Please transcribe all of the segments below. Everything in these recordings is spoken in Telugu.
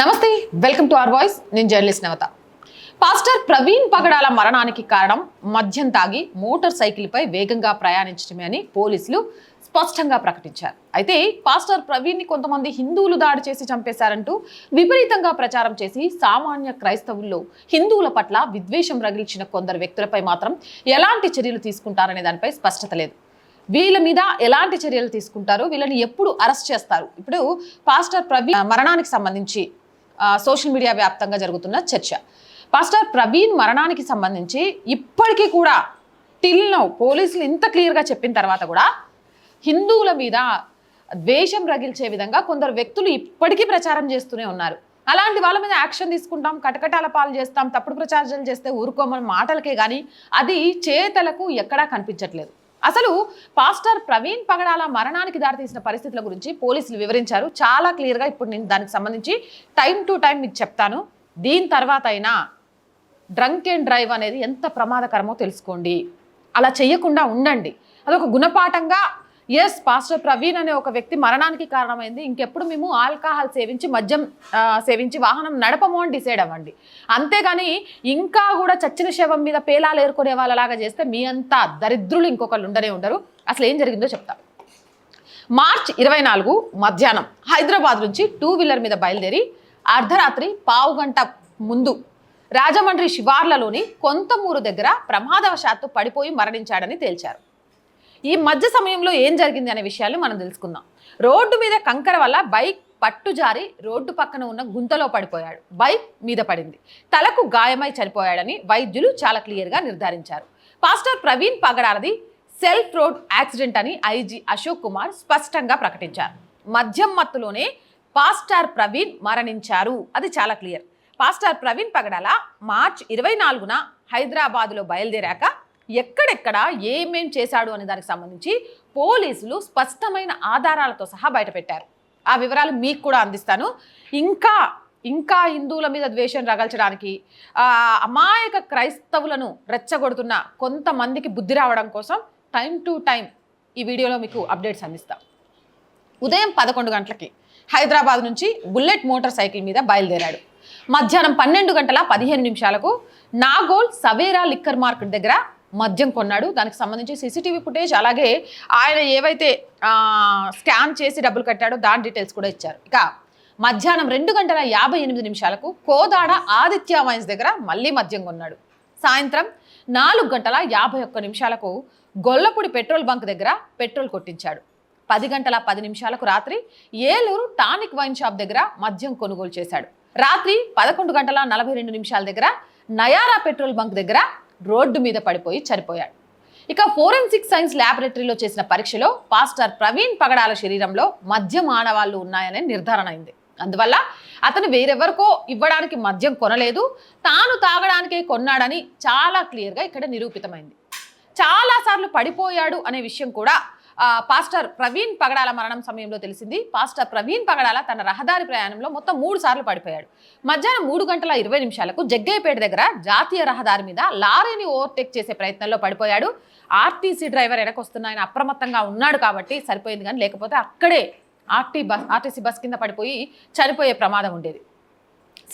నమస్తే వెల్కమ్ టు అవర్ వాయిస్. నేను జర్నలిస్ట్ నవత. పాస్టర్ ప్రవీణ్ పగడాల మరణానికి కారణం మద్యం తాగి మోటార్ సైకిల్పై వేగంగా ప్రయాణించడమే అని పోలీసులు స్పష్టంగా ప్రకటించారు. అయితే పాస్టర్ ప్రవీణ్ని కొంతమంది హిందువులు దాడి చేసి చంపేశారంటూ విపరీతంగా ప్రచారం చేసి సామాన్య క్రైస్తవుల్లో హిందువుల పట్ల విద్వేషం రగిల్చిన కొందరు వ్యక్తులపై మాత్రం ఎలాంటి చర్యలు తీసుకుంటారనే దానిపై స్పష్టత లేదు. వీళ్ళ మీద ఎలాంటి చర్యలు తీసుకుంటారు? వీళ్ళని ఎప్పుడు అరెస్ట్ చేస్తారు? ఇప్పుడు పాస్టర్ ప్రవీణ్ మరణానికి సంబంధించి సోషల్ మీడియా వ్యాప్తంగా జరుగుతున్న చర్చ. పాస్టర్ ప్రవీణ్ మరణానికి సంబంధించి ఇప్పటికీ కూడా టిల్ నౌ పోలీసులు ఇంత క్లియర్గా చెప్పిన తర్వాత కూడా హిందువుల మీద ద్వేషం రగిల్చే విధంగా కొందరు వ్యక్తులు ఇప్పటికీ ప్రచారం చేస్తూనే ఉన్నారు. అలాంటి వాళ్ళ మీద యాక్షన్ తీసుకుంటాం కటకటాల పాలు చేస్తాం తప్పుడు ప్రచారాలు చేస్తే ఊరుకోమని మాటలకే కానీ అది చేతలకు ఎక్కడా కనిపించట్లేదు. అసలు పాస్టర్ ప్రవీణ్ పగడాల మరణానికి దారితీసిన పరిస్థితుల గురించి పోలీసులు వివరించారు. చాలా క్లియర్గా ఇప్పుడు నేను దానికి సంబంధించి టైం టు టైం మీకు చెప్తాను. దీని తర్వాత అయినా డ్రంక్ అండ్ డ్రైవ్ అనేది ఎంత ప్రమాదకరమో తెలుసుకోండి. అలా చేయకుండా ఉండండి. అదొక గుణపాఠంగా ఎస్ పాస్టర్ ప్రవీణ్ అనే ఒక వ్యక్తి మరణానికి కారణమైంది. ఇంకెప్పుడు మేము ఆల్కహాల్ సేవించి మద్యం సేవించి వాహనం నడపము అని డిసైడ్ అవ్వండి. అంతేగాని ఇంకా కూడా చచ్చిన శవం మీద పేలాలు ఏరుకునే వాళ్ళలాగా చేస్తే మీ అంతా దరిద్రులు ఇంకొకళ్ళు ఉండనే ఉండరు. అసలు ఏం జరిగిందో చెప్తా. మార్చ్ ఇరవై నాలుగు మధ్యాహ్నం హైదరాబాద్ నుంచి టూ వీలర్ మీద బయలుదేరి అర్ధరాత్రి పావు గంట ముందు రాజమండ్రి శివార్లలోని కొంతమూరు దగ్గర ప్రమాదవశాత్తు పడిపోయి మరణించాడని తేల్చారు. ఈ మధ్య సమయంలో ఏం జరిగింది అనే విషయాలు మనం తెలుసుకుందాం. రోడ్డు మీద కంకర వల్ల బైక్ పట్టు జారి రోడ్డు పక్కన ఉన్న గుంతలో పడిపోయాడు. బైక్ మీద పడింది. తలకు గాయమై చనిపోయాడని వైద్యులు చాలా క్లియర్గా నిర్ధారించారు. పాస్టర్ ప్రవీణ్ పగడాలది సెల్ఫ్ రోడ్ యాక్సిడెంట్ అని ఐజీ అశోక్ కుమార్ స్పష్టంగా ప్రకటించారు. మద్యం మత్తులోనే పాస్టార్ ప్రవీణ్ మరణించారు. అది చాలా clear. Pastor Praveen Pagadala March ఇరవై నాలుగున హైదరాబాదులో బయలుదేరాక ఎక్కడెక్కడ ఏమేం చేశాడు అనే దానికి సంబంధించి పోలీసులు స్పష్టమైన ఆధారాలతో సహా బయటపెట్టారు. ఆ వివరాలు మీకు కూడా అందిస్తాను. ఇంకా ఇంకా హిందువుల మీద ద్వేషం రగల్చడానికి అమాయక క్రైస్తవులను రెచ్చగొడుతున్న కొంతమందికి బుద్ధి రావడం కోసం టైం టు టైం ఈ వీడియోలో మీకు అప్డేట్స్ అందిస్తాం. ఉదయం పదకొండు గంటలకి హైదరాబాద్ నుంచి బుల్లెట్ మోటార్ సైకిల్ మీద బయలుదేరాడు. మధ్యాహ్నం పన్నెండు గంటల పదిహేను నిమిషాలకు నాగోల్ సవేరా లిక్కర్ మార్కెట్ దగ్గర మద్యం కొన్నాడు. దానికి సంబంధించి సీసీటీవీ ఫుటేజ్ అలాగే ఆయన ఏవైతే స్కాన్ చేసి డబ్బులు కట్టాడో దాని డీటెయిల్స్ కూడా ఇచ్చారు. ఇక మధ్యాహ్నం రెండు గంటల యాభై ఎనిమిది నిమిషాలకు కోదాడ ఆదిత్య వైన్స్ దగ్గర మళ్ళీ మద్యం కొన్నాడు. సాయంత్రం నాలుగు గంటల యాభై ఒక్క నిమిషాలకు గొల్లపూడి పెట్రోల్ బంక్ దగ్గర పెట్రోల్ కొట్టించాడు. పది గంటల పది నిమిషాలకు రాత్రి ఏలూరు టానిక్ వైన్ షాప్ దగ్గర మద్యం కొనుగోలు చేశాడు. రాత్రి పదకొండు గంటల నలభై రెండు నిమిషాల దగ్గర నయారా పెట్రోల్ బంక్ దగ్గర రోడ్డు మీద పడిపోయి చనిపోయాడు. ఇక ఫోరెన్సిక్ సైన్స్ ల్యాబొరేటరీలో చేసిన పరీక్షలో పాస్టర్ ప్రవీణ్ పగడాల శరీరంలో మద్యం ఆనవాళ్ళు ఉన్నాయని నిర్ధారణ అయింది. అందువల్ల అతను వేరెవరికో ఇవ్వడానికి మద్యం కొనలేదు తాను తాగడానికే కొన్నాడని చాలా క్లియర్గా ఇక్కడ నిరూపితమైంది. చాలాసార్లు పడిపోయాడు అనే విషయం కూడా పాస్టర్ ప్రవీణ్ పగడాల మరణం సమయంలో తెలిసింది. పాస్టర్ ప్రవీణ్ పగడాల తన రహదారి ప్రయాణంలో మొత్తం మూడు సార్లు పడిపోయాడు. మధ్యాహ్నం మూడు గంటల ఇరవై నిమిషాలకు జగ్గయ్యపేట దగ్గర జాతీయ రహదారి మీద లారీని ఓవర్టేక్ చేసే ప్రయత్నంలో పడిపోయాడు. ఆర్టీసీ డ్రైవర్ వెనకొస్తున్న ఆయన అప్రమత్తంగా ఉన్నాడు కాబట్టి సరిపోయింది కానీ లేకపోతే అక్కడే ఆర్టీ బస్ ఆర్టీసీ బస్ కింద పడిపోయి చనిపోయే ప్రమాదం ఉండేది.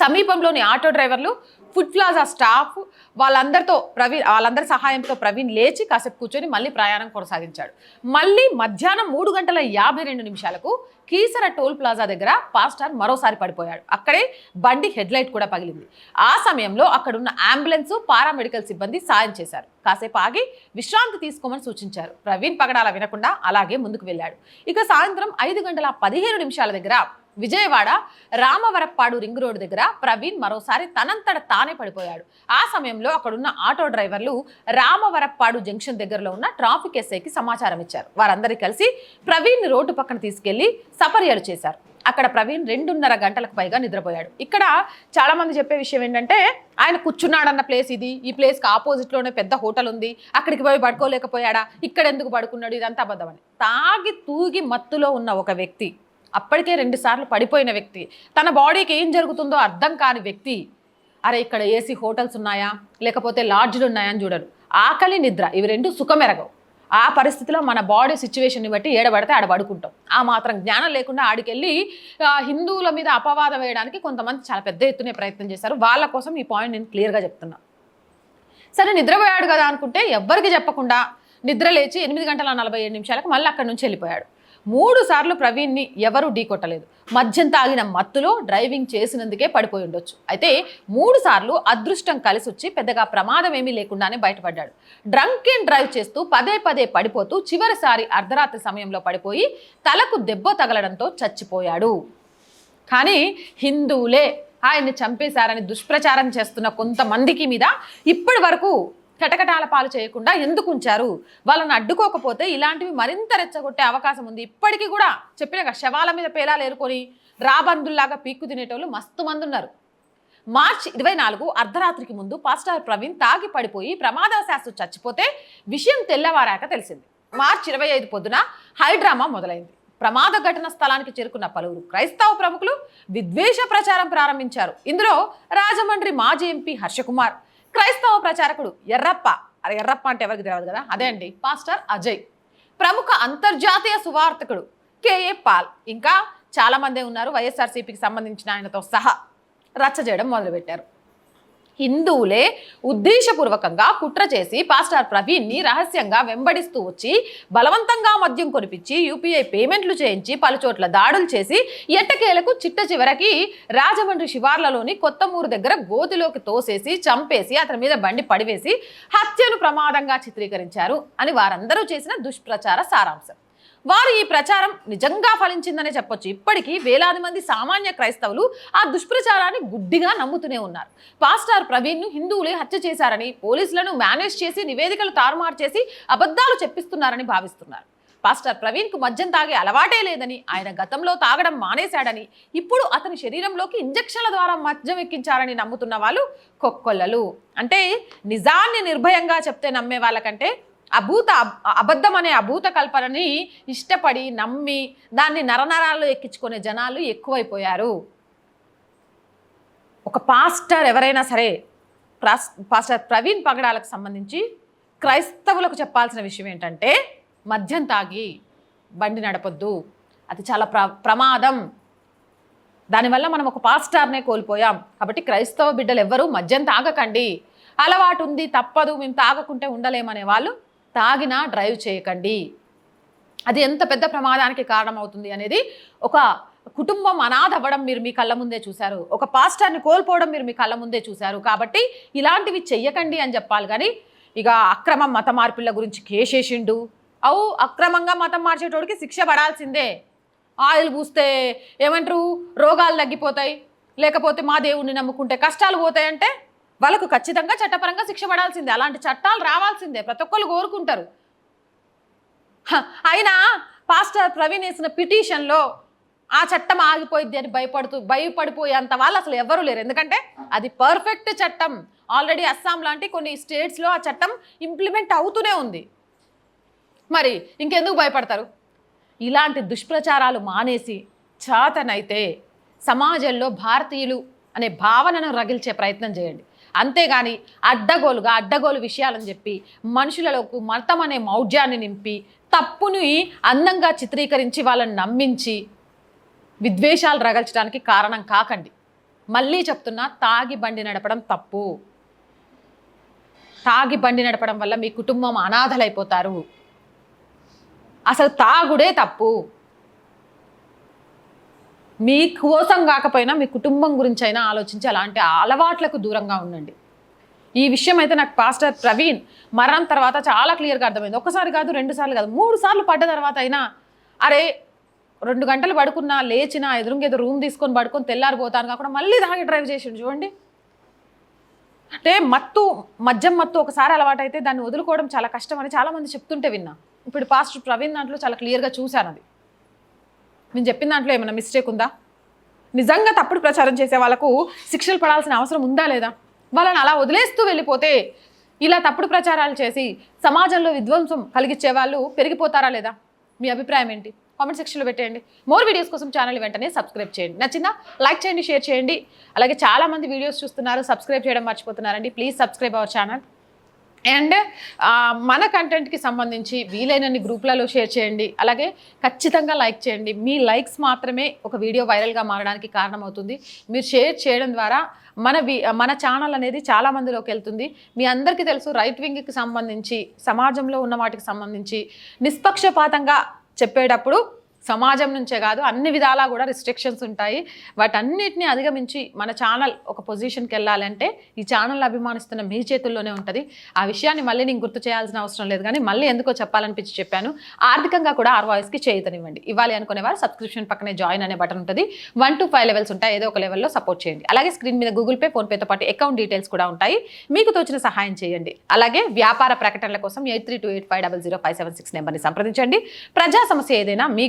సమీపంలోని ఆటో డ్రైవర్లు ఫుడ్ ప్లాజా స్టాఫ్ వాళ్ళందరితో ప్రవీణ్ వాళ్ళందరి సహాయంతో ప్రవీణ్ లేచి కాసేపు కూర్చొని మళ్ళీ ప్రయాణం కొనసాగించాడు. మళ్ళీ మధ్యాహ్నం మూడు గంటల యాభై రెండు నిమిషాలకు కీసర టోల్ ప్లాజా దగ్గర పాస్టర్ మరోసారి పడిపోయాడు. అక్కడే బండి హెడ్లైట్ కూడా పగిలింది. ఆ సమయంలో అక్కడున్న అంబులెన్స్ పారామెడికల్ సిబ్బంది సాయం చేశారు. కాసేపు ఆగి విశ్రాంతి తీసుకోమని సూచించారు. ప్రవీణ్ పగడాల వినకుండా అలాగే ముందుకు వెళ్ళాడు. ఇక సాయంత్రం ఐదు గంటల పదిహేను నిమిషాల దగ్గర విజయవాడ రామవరప్పాడు రింగ్ రోడ్డు దగ్గర ప్రవీణ్ మరోసారి తనంతట తానే పడిపోయాడు. ఆ సమయంలో అక్కడున్న ఆటో డ్రైవర్లు రామవరప్పాడు జంక్షన్ దగ్గరలో ఉన్న ట్రాఫిక్ ఎస్ఐకి సమాచారం ఇచ్చారు. వారందరూ కలిసి ప్రవీణ్ రోడ్డు పక్కన తీసుకెళ్ళి సపర్యలు చేశారు. అక్కడ ప్రవీణ్ రెండున్నర గంటలకు పైగా నిద్రపోయాడు. ఇక్కడ చాలామంది చెప్పే విషయం ఏంటంటే ఆయన కూర్చున్నాడన్న ప్లేస్ ఇది. ఈ ప్లేస్కి ఆపోజిట్లోనే పెద్ద హోటల్ ఉంది. అక్కడికి పోయి పడుకోలేకపోయాడా? ఇక్కడ ఎందుకు పడుకున్నాడు? ఇదంతా అబద్ధమని తాగి తూగి మత్తులో ఉన్న ఒక వ్యక్తి అప్పటికే రెండుసార్లు పడిపోయిన వ్యక్తి. తన బాడీకి ఏం జరుగుతుందో అర్థం కాని వ్యక్తి. అరే ఇక్కడ ఏసీ హోటల్స్ ఉన్నాయా? లేకపోతే లాడ్జ్లు ఉన్నాయా అని చూడరు. ఆకలి నిద్ర ఇవి రెండు సుఖమెరగవు. ఆ పరిస్థితిలో మన బాడీ సిచ్యువేషన్ని బట్టి ఏడబడితే ఆడ పడుకుంటాం. ఆ మాత్రం జ్ఞానం లేకుండా ఆడికెళ్ళి హిందువుల మీద అపవాదం వేయడానికి కొంతమంది చాలా పెద్ద ఎత్తునే ప్రయత్నం చేశారు. వాళ్ళ కోసం ఈ పాయింట్ నేను క్లియర్గా చెప్తున్నా. సరే నిద్రపోయాడు కదా అనుకుంటే ఎవ్వరికి చెప్పకుండా నిద్ర లేచి ఎనిమిది గంటల నలభై ఏడు నిమిషాలకు మళ్ళీ అక్కడి నుంచి వెళ్ళిపోయాడు. మూడు సార్లు ప్రవీణ్ని ఎవరూ ఢీకొట్టలేదు మద్యం తాగిన మత్తులో డ్రైవింగ్ చేసినందుకే పడిపోయి ఉండొచ్చు. అయితే మూడు సార్లు అదృష్టం కలిసి వచ్చి పెద్దగా ప్రమాదం ఏమీ లేకుండానే బయటపడ్డాడు. డ్రంక్ అండ్ డ్రైవ్ చేస్తూ పదే పదే పడిపోతూ చివరిసారి అర్ధరాత్రి సమయంలో పడిపోయి తలకు దెబ్బ తగలడంతో చచ్చిపోయాడు. కానీ హిందువులే ఆయన్ని చంపేశారని దుష్ప్రచారం చేస్తున్న కొంతమందికి మీద ఇప్పటి వరకు కటకటాల పాలు చేయకుండా ఎందుకు ఉంచారు? వాళ్ళని అడ్డుకోకపోతే ఇలాంటివి మరింత రెచ్చగొట్టే అవకాశం ఉంది. ఇప్పటికీ కూడా చెప్పిన శవాల మీద పేలాలు ఏరుకొని రాబందుల్లాగా పీక్కు తినేటోళ్ళు మస్తు మంది ఉన్నారు. మార్చి ఇరవై నాలుగు అర్ధరాత్రికి ముందు పాస్టర్ ప్రవీణ్ తాగి పడిపోయి ప్రమాదవశాస్తు చచ్చిపోతే విషయం తెల్లవారాక తెలిసింది. మార్చి ఇరవై ఐదు పొద్దున హైడ్రామా మొదలైంది. ప్రమాద ఘటన స్థలానికి చేరుకున్న పలువురు క్రైస్తవ ప్రముఖులు విద్వేష ప్రచారం ప్రారంభించారు. ఇందులో రాజమండ్రి మాజీ ఎంపీ హర్షకుమార్ క్రైస్తవ ప్రచారకుడు ఎర్రప్ప. అరే ఎర్రప్ప అంటే ఎవరికి తెలియదు కదా? అదే అండి పాస్టర్ అజయ్. ప్రముఖ అంతర్జాతీయ సువార్తకుడు కేఏ పాల్. ఇంకా చాలామందే ఉన్నారు వైఎస్ఆర్సీపీకి సంబంధించిన ఆయనతో సహా రచ్చ చేయడం మొదలుపెట్టారు. హిందువులే ఉద్దేశపూర్వకంగా కుట్ర చేసి పాస్టర్ ప్రవీణ్ని రహస్యంగా వెంబడిస్తూ వచ్చి బలవంతంగా మద్యం కొనిపించి యూపీఐ పేమెంట్లు చేయించి పలుచోట్ల దాడులు చేసి ఎట్టకేలకు చిట్ట చివరికి రాజమండ్రి శివార్లలోని కొత్తమూరు దగ్గర గోతిలోకి తోసేసి చంపేసి అతని మీద బండి పడివేసి హత్యను ప్రమాదంగా చిత్రీకరించారు అని వారందరూ చేసిన దుష్ప్రచార సారాంశం. వారు ఈ ప్రచారం నిజంగా ఫలించిందనే చెప్పొచ్చు. ఇప్పటికీ వేలాది మంది సామాన్య క్రైస్తవులు ఆ దుష్ప్రచారాన్ని గుడ్డిగా నమ్ముతూనే ఉన్నారు. పాస్టర్ ప్రవీణ్ను హిందువులే హత్య చేశారని పోలీసులను మేనేజ్ చేసి నివేదికలు తారుమారు చేసి అబద్ధాలు చెప్పిస్తున్నారని భావిస్తున్నారు. పాస్టర్ ప్రవీణ్కు మద్యం తాగే అలవాటే లేదని ఆయన గతంలో తాగడం మానేశాడని ఇప్పుడు అతని శరీరంలోకి ఇంజక్షన్ల ద్వారా మద్యం ఎక్కించారని నమ్ముతున్న వాళ్ళు కొక్కొల్లలు. అంటే నిజాన్ని నిర్భయంగా చెప్తే నమ్మే వాళ్ళకంటే అభూత అబద్ధం అనే అభూత కల్పనని ఇష్టపడి నమ్మి దాన్ని నరనరాలు ఎక్కించుకునే జనాలు ఎక్కువైపోయారు. ఒక పాస్టర్ ఎవరైనా సరే పాస్టర్ ప్రవీణ్ పగడాలకు సంబంధించి క్రైస్తవులకు చెప్పాల్సిన విషయం ఏంటంటే మద్యం తాగి బండి నడపొద్దు. అది చాలా ప్ర ప్రమాదం. దానివల్ల మనం ఒక పాస్టార్నే కోల్పోయాం. కాబట్టి క్రైస్తవ బిడ్డలు ఎవ్వరూ మద్యం తాగకండి. అలవాటు ఉంది తప్పదు మేము తాగకుంటే ఉండలేమనే వాళ్ళు తాగినా డ్రైవ్ చేయకండి. అది ఎంత పెద్ద ప్రమాదానికి కారణమవుతుంది అనేది ఒక కుటుంబం అనాథ అవ్వడం మీరు మీ కళ్ళ ముందే చూశారు. ఒక పాస్టర్ని కోల్పోవడం మీరు మీ కళ్ళ ముందే చూశారు. కాబట్టి ఇలాంటివి చెయ్యకండి అని చెప్పాలి. కానీ ఇక అక్రమ మత మార్పుల గురించి కేసేసిండు అవు అక్రమంగా మతం మార్చేటోడికి శిక్ష పడాల్సిందే. ఆయిల్ పూస్తే ఏమంటారు? రోగాలు తగ్గిపోతాయి. లేకపోతే మా దేవుణ్ణి నమ్ముకుంటే కష్టాలు పోతాయంటే వాళ్ళకు ఖచ్చితంగా చట్టపరంగా శిక్ష పడాల్సిందే. అలాంటి చట్టాలు రావాల్సిందే. ప్రతి ఒక్కరు కోరుకుంటారు. అయినా పాస్టర్ ప్రవీణ్ వేసిన పిటిషన్లో ఆ చట్టం ఆగిపోయింది అని భయపడుతూ భయపడిపోయేంత వాళ్ళు అసలు ఎవరూ లేరు. ఎందుకంటే అది పర్ఫెక్ట్ చట్టం. ఆల్రెడీ అస్సాం లాంటి కొన్ని స్టేట్స్లో ఆ చట్టం ఇంప్లిమెంట్ అవుతూనే ఉంది. మరి ఇంకెందుకు భయపడతారు? ఇలాంటి దుష్ప్రచారాలు మానేసి చాతనైతే సమాజంలో భారతీయులు అనే భావనను రగిల్చే ప్రయత్నం చేయండి. అంతేగాని అడ్డగోలుగా అడ్డగోలు విషయాలని చెప్పి మనుషులలోకి మతం అనే మౌఢ్యాన్ని నింపి తప్పుని అందంగా చిత్రీకరించి వాళ్ళని నమ్మించి విద్వేషాలు రగల్చడానికి కారణం కాకండి. మళ్ళీ చెప్తున్నా తాగి బండి నడపడం తప్పు. తాగి బండి నడపడం వల్ల మీ కుటుంబం అనాథలైపోతారు. అసలు తాగుడే తప్పు. మీ కోసం కాకపోయినా మీ కుటుంబం గురించి అయినా ఆలోచించి అలాంటి అలవాట్లకు దూరంగా ఉండండి. ఈ విషయం అయితే నాకు పాస్టర్ ప్రవీణ్ మరణం తర్వాత చాలా క్లియర్గా అర్థమైంది. ఒకసారి కాదు రెండు సార్లు కాదు మూడు సార్లు పడ్డ తర్వాత అయినా అరే రెండు గంటలు పడుకున్నా లేచినా ఎదురుంగేదో రూమ్ తీసుకొని పడుకొని తెల్లారిపోతాను కాకుండా మళ్ళీ దానికి డ్రైవ్ చేసిండు చూడండి. అంటే మత్తు మద్యం మత్తు ఒకసారి అలవాటైతే దాన్ని వదులుకోవడం చాలా కష్టం అని చాలామంది చెప్తుంటే విన్నా. ఇప్పుడు పాస్టర్ ప్రవీణ్ దాంట్లో చాలా క్లియర్గా చూశాను అది. నేను చెప్పిన దాంట్లో ఏమైనా మిస్టేక్ ఉందా? నిజంగా తప్పుడు ప్రచారం చేసే వాళ్ళకు శిక్షలు పడాల్సిన అవసరం ఉందా లేదా? వాళ్ళని అలా వదిలేస్తూ వెళ్ళిపోతే ఇలా తప్పుడు ప్రచారాలు చేసి సమాజంలో విధ్వంసం కలిగించే వాళ్ళు పెరిగిపోతారా లేదా? మీ అభిప్రాయం ఏంటి? కామెంట్ సెక్షన్లో పెట్టేయండి. మోర్ వీడియోస్ కోసం ఛానల్ వెంటనే సబ్స్క్రైబ్ చేయండి. నచ్చిందా? లైక్ చేయండి షేర్ చేయండి. అలాగే చాలామంది వీడియోస్ చూస్తున్నారు సబ్స్క్రైబ్ చేయడం మర్చిపోతున్నారండి. Please subscribe our channel and మన కంటెంట్కి సంబంధించి వీలైనన్ని గ్రూప్లలో షేర్ చేయండి. అలాగే ఖచ్చితంగా లైక్ చేయండి. మీ లైక్స్ మాత్రమే ఒక వీడియో వైరల్గా మారడానికి కారణమవుతుంది. మీరు షేర్ చేయడం ద్వారా మన వి మన ఛానల్ అనేది చాలా మందిలోకి వెళ్తుంది. మీ అందరికీ తెలుసు రైట్ వింగ్కి సంబంధించి సమాజంలో ఉన్న వాటికి సంబంధించి నిష్పక్షపాతంగా చెప్పేటప్పుడు సమాజం నుంచే కాదు అన్ని విధాలా కూడా రిస్ట్రిక్షన్స్ ఉంటాయి. వాటన్నిటిని అధిగమించి మన ఛానల్ ఒక పొజిషన్కి వెళ్ళాలంటే ఈ ఛానల్ అభిమానిస్తున్న మీ చేతుల్లోనే ఉంటుంది. ఆ విషయాన్ని మళ్ళీ నేను గుర్తు చేయాల్సిన అవసరం లేదు కానీ మళ్ళీ ఎందుకో చెప్పాలనిపించి చెప్పాను. ఆర్థికంగా కూడా ఆర్ వాయిస్కి చేయుతనివ్వండి. ఇవ్వాలి అనుకునే వారు సబ్స్క్రిప్షన్ పక్కనే జాయిన్ అనే బటన్ ఉంటుంది. వన్ టు ఫైవ్ లెవెల్స్ ఉంటాయి. ఏదో ఒక లెవెల్లో సపోర్ట్ చేయండి. అలాగే స్క్రీన్ మీద గూగుల్ పే ఫోన్పేతో పాటు అకౌంట్ డీటెయిల్స్ కూడా ఉంటాయి. మీకు తోచిన సహాయం చేయండి. అలాగే వ్యాపార ప్రకటనల కోసం eight three two eight five double zero five seven six నెంబర్ని సంప్రదించండి. ప్రజా సమస్య ఏదైనా మీ